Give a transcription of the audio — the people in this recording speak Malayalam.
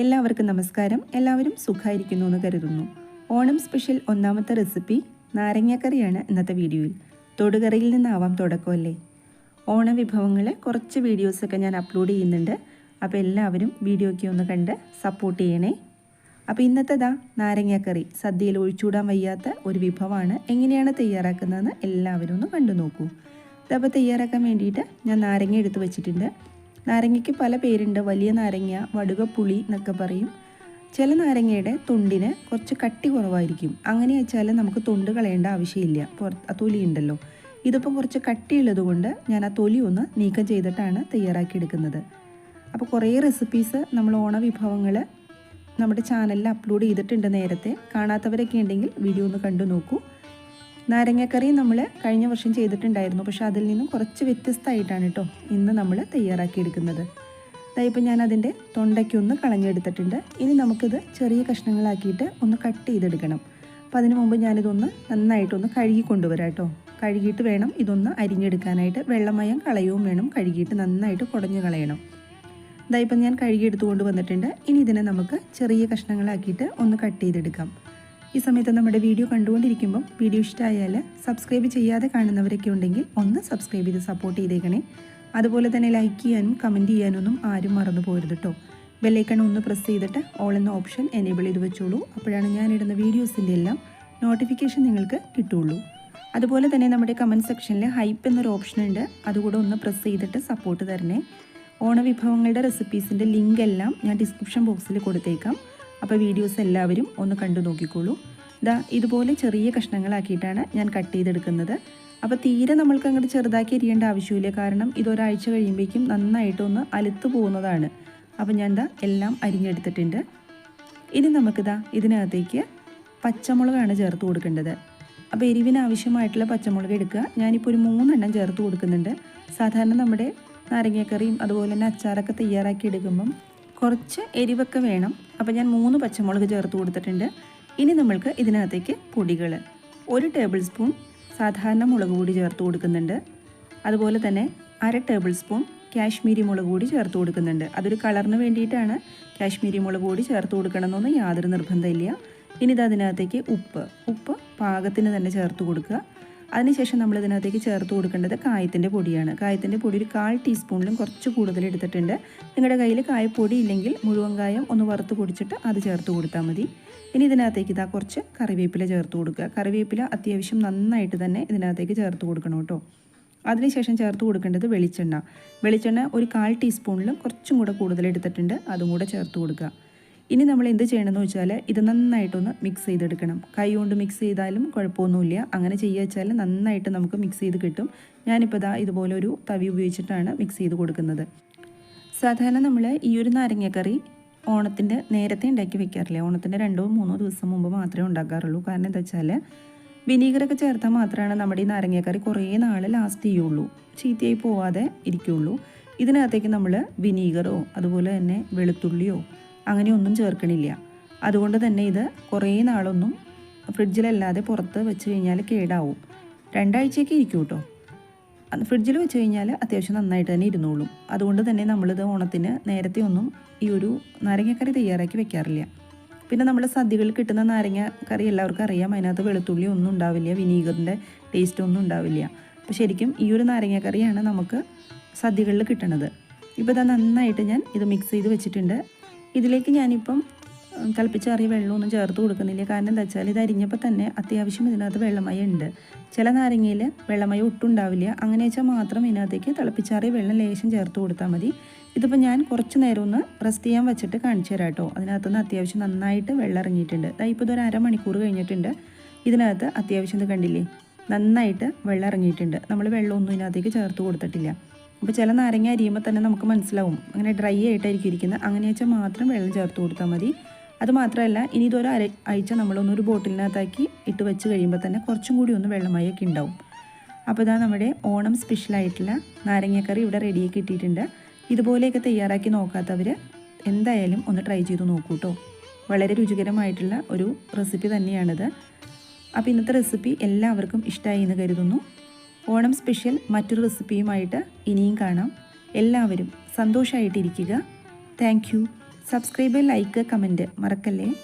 എല്ലാവർക്കും നമസ്കാരം. എല്ലാവരും സുഖമായിരിക്കുന്നു എന്ന് കരുതുന്നു. ഓണം സ്പെഷ്യൽ ഒന്നാമത്തെ റെസിപ്പി നാരങ്ങാക്കറിയാണ് ഇന്നത്തെ വീഡിയോയിൽ. തൊടുകറിയിൽ നിന്നാവാം തുടക്കമല്ലേ? ഓണ വിഭവങ്ങൾ കുറച്ച് വീഡിയോസൊക്കെ ഞാൻ അപ്ലോഡ് ചെയ്യുന്നുണ്ട്. അപ്പോൾ എല്ലാവരും വീഡിയോയ്ക്ക് ഒന്ന് കണ്ട് സപ്പോർട്ട് ചെയ്യണേ. അപ്പോൾ ഇന്നത്തേതാ നാരങ്ങാക്കറി. സദ്യയിൽ ഒഴിച്ചുകൂടാൻ വയ്യാത്ത ഒരു വിഭവമാണ്. എങ്ങനെയാണ് തയ്യാറാക്കുന്നതെന്ന് എല്ലാവരും ഒന്ന് കണ്ടു നോക്കൂ. ഇതപ്പോൾ തയ്യാറാക്കാൻ വേണ്ടിയിട്ട് ഞാൻ നാരങ്ങ എടുത്ത് വെച്ചിട്ടുണ്ട്. നാരങ്ങയ്ക്ക് പല പേരുണ്ട്. വലിയ നാരങ്ങ വടുകപ്പുളി എന്നൊക്കെ പറയും. ചില നാരങ്ങയുടെ തൊണ്ടിന് കുറച്ച് കട്ടി കുറവായിരിക്കും. അങ്ങനെ വെച്ചാൽ നമുക്ക് തൊണ്ട് കളയേണ്ട ആവശ്യമില്ല. തൊലി ഉണ്ടല്ലോ. ഇതിപ്പോൾ കുറച്ച് കട്ടിയുള്ളത് കൊണ്ട് ഞാൻ ആ തൊലി ഒന്ന് നീക്കം ചെയ്തിട്ടാണ് തയ്യാറാക്കി എടുക്കുന്നത്. അപ്പോൾ കുറേ റെസിപ്പീസ് നമ്മൾ ഓണ വിഭവങ്ങൾ നമ്മുടെ ചാനലിൽ അപ്ലോഡ് ചെയ്തിട്ടുണ്ട് നേരത്തെ. കാണാത്തവരൊക്കെ ഉണ്ടെങ്കിൽ വീഡിയോ ഒന്ന് കണ്ടു നോക്കൂ. നാരങ്ങക്കറി നമ്മൾ കഴിഞ്ഞ വർഷം ചെയ്തിട്ടുണ്ടായിരുന്നു. പക്ഷെ അതിൽ നിന്നും കുറച്ച് വ്യത്യസ്തമായിട്ടാണ് കേട്ടോ ഇന്ന് നമ്മൾ തയ്യാറാക്കിയെടുക്കുന്നത്. ഇതായിപ്പോൾ ഞാൻ അതിന്റെ തൊണ്ടയ്ക്കൊന്ന് കളഞ്ഞെടുത്തിട്ടുണ്ട്. ഇനി നമുക്കിത് ചെറിയ കഷ്ണങ്ങളാക്കിയിട്ട് ഒന്ന് കട്ട് ചെയ്തെടുക്കണം. അപ്പോൾ അതിന് മുമ്പ് ഞാനിതൊന്ന് നന്നായിട്ടൊന്ന് കഴുകി കൊണ്ടുവരാം കേട്ടോ കഴുകിയിട്ട് വേണം ഇതൊന്ന് അരിഞ്ഞെടുക്കാനായിട്ട്. വെള്ളമയം കളയവും വേണം കഴുകിയിട്ട് നന്നായിട്ട് കുടഞ്ഞു കളയണം. ഇതായിപ്പം ഞാൻ കഴുകിയെടുത്തുകൊണ്ട് കൊണ്ടുവന്നിട്ടുണ്ട് ഇനി ഇതിനെ നമുക്ക് ചെറിയ കഷ്ണങ്ങളാക്കിയിട്ട് ഒന്ന് കട്ട് ചെയ്തെടുക്കാം. ഈ സമയത്ത് നമ്മുടെ വീഡിയോ കണ്ടുകൊണ്ടിരിക്കുമ്പം വീഡിയോ ഇഷ്ടമായാൽ സബ്സ്ക്രൈബ് ചെയ്യാതെ കാണുന്നവരൊക്കെ ഉണ്ടെങ്കിൽ ഒന്ന് സബ്സ്ക്രൈബ് ചെയ്ത് സപ്പോർട്ട് ചെയ്തേക്കണേ. അതുപോലെ തന്നെ ലൈക്ക് ചെയ്യാനും കമന്റ് ചെയ്യാനൊന്നും ആരും മറന്നു പോരുത് കേട്ടോ ബെല്ലൈക്കൺ ഒന്ന് പ്രസ് ചെയ്തിട്ട് ഓൾ എന്ന ഓപ്ഷൻ എനേബിൾ ചെയ്ത് വെച്ചോളൂ. അപ്പോഴാണ് ഞാനിടുന്ന വീഡിയോസിന്റെ എല്ലാം നോട്ടിഫിക്കേഷൻ നിങ്ങൾക്ക് കിട്ടുള്ളൂ. അതുപോലെ തന്നെ നമ്മുടെ കമന്റ് സെക്ഷനിൽ ഹൈപ്പ് എന്നൊരു ഓപ്ഷൻ ഉണ്ട്. അതുകൂടെ ഒന്ന് പ്രസ് ചെയ്തിട്ട് സപ്പോർട്ട് തരണേ. ഓണവിഭവങ്ങളുടെ റെസിപ്പീസിന്റെ ലിങ്ക് എല്ലാം ഞാൻ ഡിസ്ക്രിപ്ഷൻ ബോക്സിൽ കൊടുത്തേക്കാം. അപ്പോൾ വീഡിയോസ് എല്ലാവരും ഒന്ന് കണ്ടു നോക്കിക്കോളൂ. ഇതാ ഇതുപോലെ ചെറിയ കഷ്ണങ്ങളാക്കിയിട്ടാണ് ഞാൻ കട്ട് ചെയ്തെടുക്കുന്നത്. അപ്പോൾ തീരെ നമ്മൾക്ക് അങ്ങോട്ട് ചെറുതാക്കി എരിയേണ്ട ആവശ്യമില്ല. കാരണം ഇതൊരാഴ്ച കഴിയുമ്പോഴേക്കും നന്നായിട്ടൊന്ന് അലുത്ത് പോകുന്നതാണ്. അപ്പോൾ ഞാൻ ഇതാ എല്ലാം അരിഞ്ഞെടുത്തിട്ടുണ്ട്. ഇനി നമുക്കിതാ ഇതിനകത്തേക്ക് പച്ചമുളകാണ് ചേർത്ത് കൊടുക്കേണ്ടത്. അപ്പോൾ എരിവിന് ആവശ്യമായിട്ടുള്ള പച്ചമുളക് എടുക്കുക. ഞാനിപ്പോൾ ഒരു മൂന്നെണ്ണം ചേർത്ത് കൊടുക്കുന്നുണ്ട്. സാധാരണ നമ്മുടെ നാരങ്ങക്കറിയും അതുപോലെ തന്നെ അച്ചാറൊക്കെ തയ്യാറാക്കി എടുക്കുമ്പം കുറച്ച് എരിവൊക്കെ വേണം. അപ്പോൾ ഞാൻ മൂന്ന് പച്ചമുളക് ചേർത്ത് കൊടുത്തിട്ടുണ്ട്. ഇനി നമ്മൾക്ക് ഇതിനകത്തേക്ക് പൊടികൾ. ഒരു ടേബിൾ സ്പൂൺ സാധാരണ മുളക് പൊടി ചേർത്ത് കൊടുക്കുന്നുണ്ട്. അതുപോലെ തന്നെ അര ടേബിൾ സ്പൂൺ കാശ്മീരി മുളക് പൊടി ചേർത്ത് കൊടുക്കുന്നുണ്ട്. അതൊരു കളറിന് വേണ്ടിയിട്ടാണ് കാശ്മീരി മുളക് പൊടി ചേർത്ത് കൊടുക്കണമെന്നൊന്നും യാതൊരു നിർബന്ധമില്ല. ഇനി ഇത് അതിനകത്തേക്ക് ഉപ്പ്. ഉപ്പ് പാകത്തിന് തന്നെ ചേർത്ത് കൊടുക്കുക. അതിനുശേഷം നമ്മൾ ഇതിനകത്തേക്ക് ചേർത്ത് കൊടുക്കേണ്ടത് കായത്തിന്റെ പൊടിയാണ്. കായത്തിന്റെ പൊടി ഒരു കാൽ ടീസ്പൂണിലും കുറച്ച് കൂടുതൽ എടുത്തിട്ടുണ്ട്. നിങ്ങളുടെ കയ്യിൽ കായപ്പൊടി ഇല്ലെങ്കിൽ മുഴുവൻ കായം ഒന്ന് വറുത്ത് പൊടിച്ചിട്ട് അത് ചേർത്ത് കൊടുത്താൽ മതി. ഇനി ഇതിനകത്തേക്ക് ഇതാ കുറച്ച് കറിവേപ്പില ചേർത്ത് കൊടുക്കുക. കറിവേപ്പില അത്യാവശ്യം നന്നായിട്ട് തന്നെ ഇതിനകത്തേക്ക് ചേർത്ത് കൊടുക്കണം കേട്ടോ. അതിനുശേഷം ചേർത്ത് കൊടുക്കേണ്ടത് വെളിച്ചെണ്ണ. വെളിച്ചെണ്ണ ഒരു കാൽ ടീസ്പൂണിലും കുറച്ചും കൂടെ കൂടുതൽ എടുത്തിട്ടുണ്ട്. അതും കൂടെ ചേർത്ത് കൊടുക്കുക. ഇനി നമ്മൾ എന്ത് ചെയ്യണമെന്ന് വെച്ചാൽ ഇത് നന്നായിട്ടൊന്ന് മിക്സ് ചെയ്തെടുക്കണം. കൈ കൊണ്ട് മിക്സ് ചെയ്താലും കുഴപ്പമൊന്നുമില്ല. അങ്ങനെ ചെയ്യുക വെച്ചാൽ നന്നായിട്ട് നമുക്ക് മിക്സ് ചെയ്ത് കിട്ടും. ഞാനിപ്പോൾ ഇതാ ഇതുപോലെ ഒരു തവി ഉപയോഗിച്ചിട്ടാണ് മിക്സ് ചെയ്ത് കൊടുക്കുന്നത്. സാധാരണ നമ്മൾ ഈ ഒരു നാരങ്ങക്കറി ഓണത്തിന്റെ നേരത്തെ ഉണ്ടാക്കി വെക്കാറില്ല? ഓണത്തിന്റെ രണ്ടോ മൂന്നോ ദിവസം മുമ്പ് മാത്രമേ ഉണ്ടാക്കാറുള്ളൂ. കാരണം എന്താ വെച്ചാൽ വിനീഗറൊക്കെ ചേർത്താൽ മാത്രമാണ് നമ്മുടെ ഈ നാരങ്ങക്കറി കുറേ നാൾ ലാസ്റ്റ് ചെയ്യുള്ളൂ. ചീത്തയായി പോവാതെ ഇരിക്കുള്ളൂ ഇതിനകത്തേക്ക് നമ്മൾ വിനീഗറോ അതുപോലെ തന്നെ വെളുത്തുള്ളിയോ അങ്ങനെയൊന്നും ചേർക്കണില്ല. അതുകൊണ്ട് തന്നെ ഇത് കുറേ നാളൊന്നും ഫ്രിഡ്ജിലല്ലാതെ പുറത്ത് വെച്ച് കഴിഞ്ഞാൽ കേടാവും. രണ്ടാഴ്ചയൊക്കെ ഇരിക്കും കേട്ടോ ഫ്രിഡ്ജിൽ വെച്ച് കഴിഞ്ഞാൽ അത്യാവശ്യം നന്നായിട്ട് തന്നെ ഇരുന്നോളും. അതുകൊണ്ട് തന്നെ നമ്മളിത് ഓണത്തിന് നേരത്തെ ഒന്നും ഈ ഒരു നാരങ്ങക്കറി തയ്യാറാക്കി വെക്കാറില്ല. പിന്നെ നമ്മൾ സദ്യകളിൽ കിട്ടുന്ന നാരങ്ങ കറി എല്ലാവർക്കും അറിയാം. അതിനകത്ത് വെളുത്തുള്ളി ഒന്നും ഉണ്ടാവില്ല വിനീഗറിന്റെ ടേസ്റ്റ് ഒന്നും ഉണ്ടാവില്ല. അപ്പോൾ ശരിക്കും ഈ ഒരു നാരങ്ങക്കറിയാണ് നമുക്ക് സദ്യകളിൽ കിട്ടണത്. ഇപ്പോൾ ഇതാ നന്നായിട്ട് ഞാൻ ഇത് മിക്സ് ചെയ്ത് വെച്ചിട്ടുണ്ട്. ഇതിലേക്ക് ഞാനിപ്പം തിളപ്പിച്ചാറിയ വെള്ളമൊന്നും ചേർത്ത് കൊടുക്കുന്നില്ല. കാരണം എന്താ വെച്ചാൽ ഇത് അരിഞ്ഞപ്പോൾ തന്നെ അത്യാവശ്യം ഇതിനകത്ത് വെള്ളമയ ഉണ്ട്. ചില നാരങ്ങയിൽ വെള്ളമയ ഒട്ടും ഉണ്ടാവില്ല അങ്ങനെ വെച്ചാൽ മാത്രം ഇതിനകത്തേക്ക് തിളപ്പിച്ചാറിയ വെള്ളം ലേശം ചേർത്ത് കൊടുത്താൽ മതി. ഇതിപ്പോൾ ഞാൻ കുറച്ച് നേരം ഒന്ന് റെസ്റ്റ് ചെയ്യാൻ വെച്ചിട്ട് കാണിച്ചു തരാം കേട്ടോ. അതിനകത്തുനിന്ന് അത്യാവശ്യം നന്നായിട്ട് വെള്ളം ഇറങ്ങിയിട്ടുണ്ട്. അതായത് ഇപ്പോൾ ഇതൊരു അരമണിക്കൂർ കഴിഞ്ഞിട്ടുണ്ട്. ഇതിനകത്ത് അത്യാവശ്യം ഇത് കണ്ടില്ലേ? നന്നായിട്ട് വെള്ളം ഇറങ്ങിയിട്ടുണ്ട്. നമ്മൾ വെള്ളമൊന്നും ഇതിനകത്തേക്ക് ചേർത്ത് കൊടുത്തിട്ടില്ല. അപ്പോൾ ചില നാരങ്ങ അരിയുമ്പോൾ തന്നെ നമുക്ക് മനസ്സിലാവും. അങ്ങനെ ഡ്രൈ ആയിട്ടായിരിക്കും ഇരിക്കുന്നത്. അങ്ങനെ വെച്ചാൽ മാത്രം വെള്ളം ചേർത്ത് കൊടുത്താൽ മതി. അത് മാത്രമല്ല ഇനി ഇതൊരു അര ആഴ്ച നമ്മളൊന്നൊരു ബോട്ടിലിനകത്താക്കി ഇട്ട് വെച്ച് കഴിയുമ്പോൾ തന്നെ കുറച്ചും കൂടി ഒന്ന് വെള്ളമായൊക്കെ ഉണ്ടാവും. അപ്പോൾ ഇതാ നമ്മുടെ ഓണം സ്പെഷ്യലായിട്ടുള്ള നാരങ്ങക്കറി ഇവിടെ റെഡിയാക്കി ഇട്ടിട്ടുണ്ട് ഇതുപോലെയൊക്കെ തയ്യാറാക്കി നോക്കാത്തവർ എന്തായാലും ഒന്ന് ട്രൈ ചെയ്ത് നോക്കൂ കേട്ടോ വളരെ രുചികരമായിട്ടുള്ള ഒരു റെസിപ്പി തന്നെയാണിത്. അപ്പോൾ ഇന്നത്തെ റെസിപ്പി എല്ലാവർക്കും ഇഷ്ടമായി എന്ന് കരുതുന്നു. ഓണം സ്പെഷ്യൽ മറ്റൊരു റെസിപ്പിയുമായിട്ട് ഇനിയും കാണാം. എല്ലാവരും സന്തോഷമായിട്ടിരിക്കുക thank you. Subscribe like comment മറക്കല്ലേ?